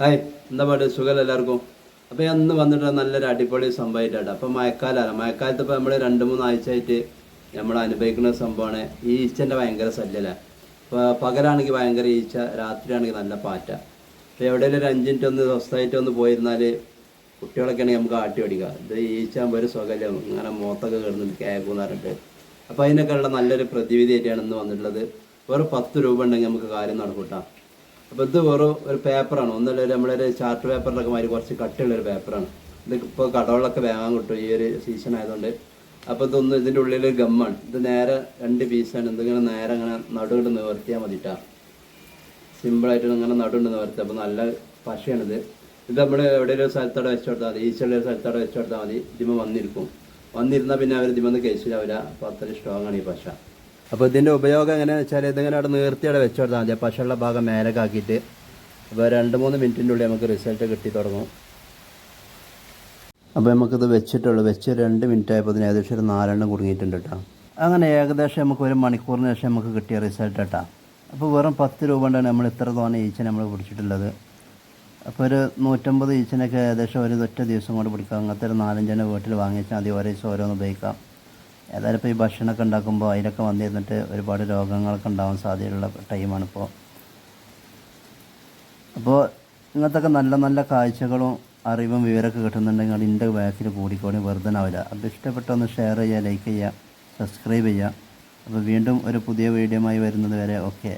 Hi എന്താ പാട്? സുഖമല്ല എല്ലാവർക്കും? അപ്പോൾ ഞാൻ ഇന്ന് വന്നിട്ട് നല്ലൊരു അടിപൊളി സംഭവമായിട്ടാണ് അപ്പോൾ മഴക്കാലമാണ്. മഴക്കാലത്ത് ഇപ്പോൾ നമ്മൾ രണ്ട് മൂന്ന് ആഴ്ചയായിട്ട് നമ്മൾ അനുഭവിക്കുന്ന സംഭവമാണ് ഈ ഈച്ചന്റെ ഭയങ്കര ശല്യമല്ലേ ഇപ്പോൾ പകലാണെങ്കിൽ ഭയങ്കര ഈച്ച രാത്രിയാണെങ്കിൽ നല്ല പാറ്റ. അപ്പോൾ എവിടെയെങ്കിലും ഒരു അഞ്ച് ഒന്ന് സ്വസ്ഥമായിട്ട് ഒന്ന് പോയിരുന്നാൽ കുട്ടികളൊക്കെ ആണെങ്കിൽ നമുക്ക് ആട്ടി പഠിക്കാം ഇത് ഈച്ച ഒരു സുഖമില്ല ഇങ്ങനെ മുഖത്തൊക്കെ കിടന്നിട്ട് കേൾക്കുമെന്ന് പറഞ്ഞിട്ട്. അപ്പോൾ അതിനൊക്കെയുള്ള നല്ലൊരു പ്രതിവിധിയായിട്ടാണ് ഇന്ന് വന്നിട്ടുള്ളത്. വെറും പത്ത് രൂപ ഉണ്ടെങ്കിൽ നമുക്ക് കാര്യം നടക്കൂട്ടാ. അപ്പോൾ ഇത് വെറും ഒരു പേപ്പറാണ് ഒന്നല്ല നമ്മളൊരു ചാർട്ട് പേപ്പറിലൊക്കെ മാതിരി കുറച്ച് കട്ടിയുള്ളൊരു പേപ്പറാണ് ഇത് ഇപ്പോൾ കടകളിലൊക്കെ വേഗം കിട്ടും ഈ ഒരു സീസൺ ആയതുകൊണ്ട്. അപ്പോൾ ഇതൊന്ന് ഇതിന്റെ ഉള്ളിൽ ഗമ്മാണ് ഇത് നേരെ രണ്ട് പീസാണ് ഇതിങ്ങനെ നേരെ അങ്ങനെ നടുകൊണ്ട് നിവർത്തിയാൽ മതിട്ടാ സിമ്പിളായിട്ട് ഇങ്ങനെ നടുകൊണ്ട് നിവർത്തി. അപ്പോൾ നല്ല പശയാണിത്. ഇത് നമ്മൾ എവിടെയെങ്കിലും സ്ഥലത്തോടെ വെച്ച് കൊടുത്താൽ മതി. ഒരു സ്ഥലത്തോടെ വെച്ച് കൊടുത്താൽ മതി. ഇതിമ വന്നിരിക്കും. വന്നിരുന്നാൽ പിന്നെ അവർ ഇതിമെന്ന് കേസിലാവില്ല അപ്പോൾ അത്ര സ്ട്രോങ് ആണ് ഈ പശ. അപ്പോൾ ഇതിന്റെ ഉപയോഗം എങ്ങനെയാണെന്ന് വെച്ചാൽ ഇതിങ്ങനെ അവിടെ നീർത്തി അവിടെ വെച്ച് മതി. പശുള്ള ഭാഗം മേലക്കാക്കിയിട്ട് അപ്പോൾ രണ്ട് മൂന്ന് മിനിറ്റിന്റെ ഉള്ളിൽ നമുക്ക് റിസൾട്ട് കിട്ടി തുടങ്ങും. അപ്പോൾ നമുക്കിത് വെച്ചിട്ടുള്ളൂ. വെച്ച് രണ്ട് മിനിറ്റ് ആയപ്പോൾ ഇതിന് ഏകദേശം ഒരു നാലെണ്ണം കുടുങ്ങിയിട്ടുണ്ട് കേട്ടോ. അങ്ങനെ ഏകദേശം നമുക്ക് ഒരു മണിക്കൂറിന് ശേഷം നമുക്ക് കിട്ടിയ റിസൾട്ട് കേട്ടോ. അപ്പോൾ വെറും പത്ത് രൂപ കൊണ്ടാണ് നമ്മൾ ഇത്ര തോന്നുന്ന ഈച്ച നമ്മൾ പിടിച്ചിട്ടുള്ളത്. അപ്പോൾ ഒരു നൂറ്റമ്പത് ഈച്ചനൊക്കെ ഏകദേശം ഒരു ഒറ്റ ദിവസം കൊണ്ട് പിടിക്കാം. അങ്ങനത്തെ ഒരു നാലഞ്ചെണ്ണം വീട്ടിൽ വാങ്ങിച്ചാൽ മതി. ഓരോ ദിവസം ഓരോന്ന് ഉപയോഗിക്കാം. ഏതായാലും ഇപ്പോൾ ഈ ഭക്ഷണമൊക്കെ ഉണ്ടാക്കുമ്പോൾ അതിലൊക്കെ വന്നിരുന്നിട്ട് ഒരുപാട് രോഗങ്ങളൊക്കെ ഉണ്ടാവാൻ സാധ്യതയുള്ള ടൈമാണിപ്പോൾ അപ്പോൾ ഇങ്ങനത്തൊക്കെ നല്ല നല്ല കാഴ്ചകളും അറിവും വിവരമൊക്കെ കിട്ടുന്നുണ്ടെങ്കിൽ എന്റെ ബാക്കിൽ കൂടിക്കോടി വെറുതെ ആവില്ല അപ്പോൾ ഇഷ്ടപ്പെട്ട ഒന്ന് ഷെയർ ചെയ്യുക ലൈക്ക് ചെയ്യുക സബ്സ്ക്രൈബ് ചെയ്യുക. അപ്പോൾ വീണ്ടും ഒരു പുതിയ വീഡിയോമായി വരുന്നത് വരെ ഓക്കെ